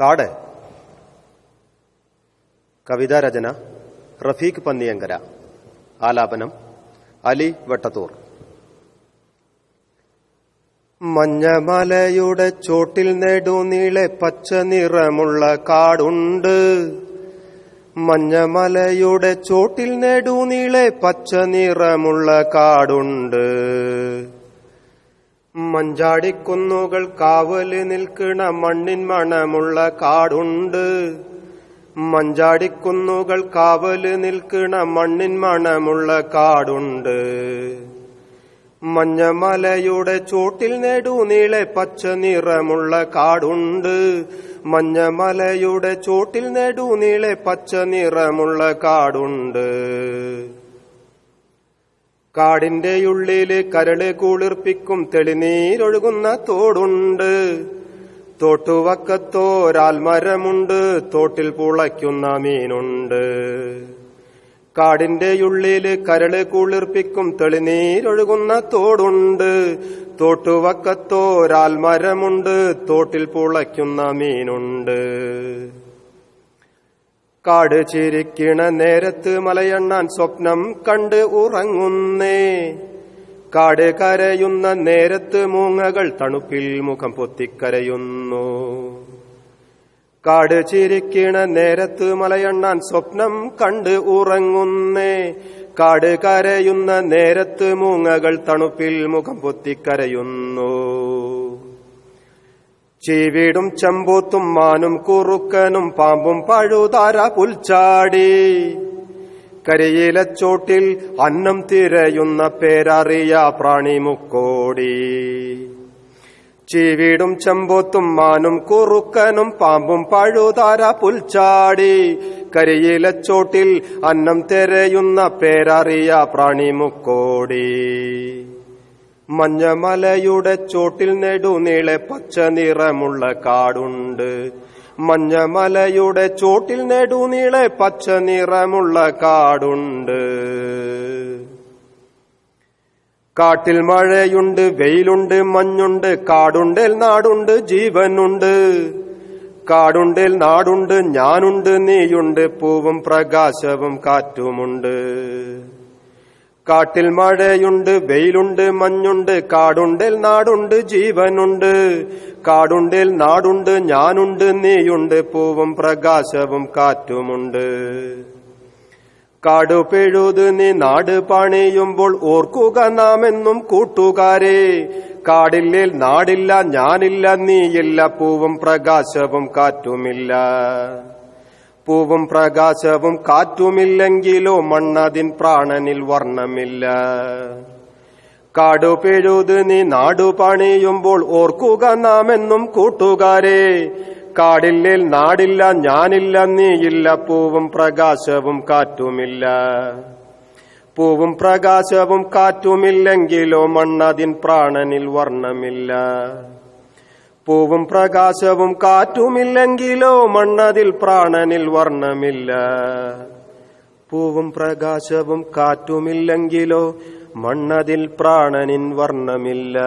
കാട്. കവിതാ കവിതാരചന റഫീഖ് പന്നിയങ്കര. ആലാപനം അലി വട്ടത്തൂർ. മഞ്ഞമലയുടെ ചോട്ടിൽ നെടുനീളെ പച്ച നിറമുള്ള കാടുണ്ട്. മഞ്ഞമലയുടെ ചോട്ടിൽ നെടുനീളെ പച്ച നിറമുള്ള കാടുണ്ട്. മഞ്ചാടിക്കുന്നുകൾ കാവൽ നിൽക്കണ മണ്ണിൻ മണമുള്ള കാടുണ്ട്. മഞ്ചാടിക്കുന്നുകൾ കാവൽ നിൽക്കണ മണ്ണിൻ മണമുള്ള കാടുണ്ട്. മഞ്ഞമലയുടെ ചോട്ടിൽ നെടുനീളെ പച്ച നിറമുള്ള കാടുണ്ട്. മഞ്ഞമലയുടെ ചോട്ടിൽ നെടുനീളെ പച്ച നിറമുള്ള കാടുണ്ട്. കാടിന്റെ ഉള്ളിൽ കരൾ കുളിർപ്പിക്കും തെളിനീരൊഴുകുന്ന തോടുണ്ട്. തോട്ടുവക്കത്തോരാൽമരമുണ്ട് തോട്ടിൽ പുളയ്ക്കുന്ന മീനുണ്ട്. കാടിന്റെ ഉള്ളിൽ കരൾ കുളിർപ്പിക്കും തെളിനീരൊഴുകുന്ന തോടുണ്ട്. തോട്ടുവക്കത്തോരാൽമരമുണ്ട് തോട്ടിൽ പുളയ്ക്കുന്ന മീനുണ്ട്. കാട് ചിരിക്കണ നേരത്ത് മലയണ്ണാൻ സ്വപ്നം കണ്ട് ഉറങ്ങുന്നേ. കാട് കരയുന്ന നേരത്ത് മൂങ്ങകൾ തണുപ്പിൽ മുഖം പൊത്തിക്കരയുന്നു. കാട് ചിരിക്കണ നേരത്ത് മലയണ്ണാൻ സ്വപ്നം കണ്ട് ഉറങ്ങുന്നേ. കാട് കരയുന്ന നേരത്ത് മൂങ്ങകൾ തണുപ്പിൽ മുഖം പൊത്തിക്കരയുന്നു. ചീവീടും ചമ്പൂത്തും മാനും കുറുക്കനും പാമ്പും പഴുതാര പുൽച്ചാടി. കരയിലച്ചോട്ടിൽ അന്നം തിരയുന്ന പേരറിയ പ്രാണി മുക്കോടി. ചീവീടും ചമ്പൂത്തും മാനും കുറുക്കനും പാമ്പും പഴുതാര പുൽച്ചാടി. കരയിലച്ചോട്ടിൽ അന്നം തിരയുന്ന പേരറിയ പ്രാണി മുക്കോടി. മഞ്ഞമലയുടെ ചോട്ടിൽ നെടുനീളെ പച്ച നിറമുള്ള കാടുണ്ട്. മഞ്ഞമലയുടെ ചോട്ടിൽ നെടുനീളെ പച്ച നിറമുള്ള കാടുണ്ട്. കാട്ടിൽ മഴയുണ്ട് വെയിലുണ്ട് മഞ്ഞുണ്ട് കാടുണ്ടേൽ നാടുണ്ട് ജീവനുണ്ട്. കാടുണ്ടേൽ നാടുണ്ട് ഞാനുണ്ട് നീയുണ്ട് പൂവും പ്രകാശവും കാറ്റുമുണ്ട്. കാട്ടിൽ മഴയുണ്ട് വെയിലുണ്ട് മഞ്ഞുണ്ട് കാടുണ്ടിൽ നാടുണ്ട് ജീവനുണ്ട്. കാടുണ്ടിൽ നാടുണ്ട് ഞാനുണ്ട് നീയുണ്ട് പൂവും പ്രകാശവും കാറ്റുമുണ്ട്. കാടു പെഴുത് നീ നാട് പണിയുമ്പോൾ ഓർക്കുക നാം എന്നും കൂട്ടുകാരെ. കാടില്ലേൽ നാടില്ല ഞാനില്ല നീയില്ല പൂവും പ്രകാശവും കാറ്റുമില്ല. പൂവും പ്രകാശവും കാറ്റുമില്ലെങ്കിലോ മണ്ണതിൻ പ്രാണനിൽ വർണമില്ല. കാടു പിഴുത് നീ നാടു പണിയുമ്പോൾ ഓർക്കുക നാം എന്നും കൂട്ടുകാരെ. കാടില്ലേൽ നാടില്ല ഞാനില്ല നീയില്ല പൂവും പ്രകാശവും കാറ്റുമില്ല. പൂവും പ്രകാശവും കാറ്റുമില്ലെങ്കിലോ മണ്ണതിൻ പ്രാണനിൽ വർണമില്ല. പൂവും പ്രകാശവും കാറ്റുമില്ലെങ്കിലോ മണ്ണതിൽ പ്രാണനിൽ വർണമില്ല. പൂവും പ്രകാശവും കാറ്റുമില്ലെങ്കിലോ മണ്ണതിൽ പ്രാണനിൻ വർണമില്ല.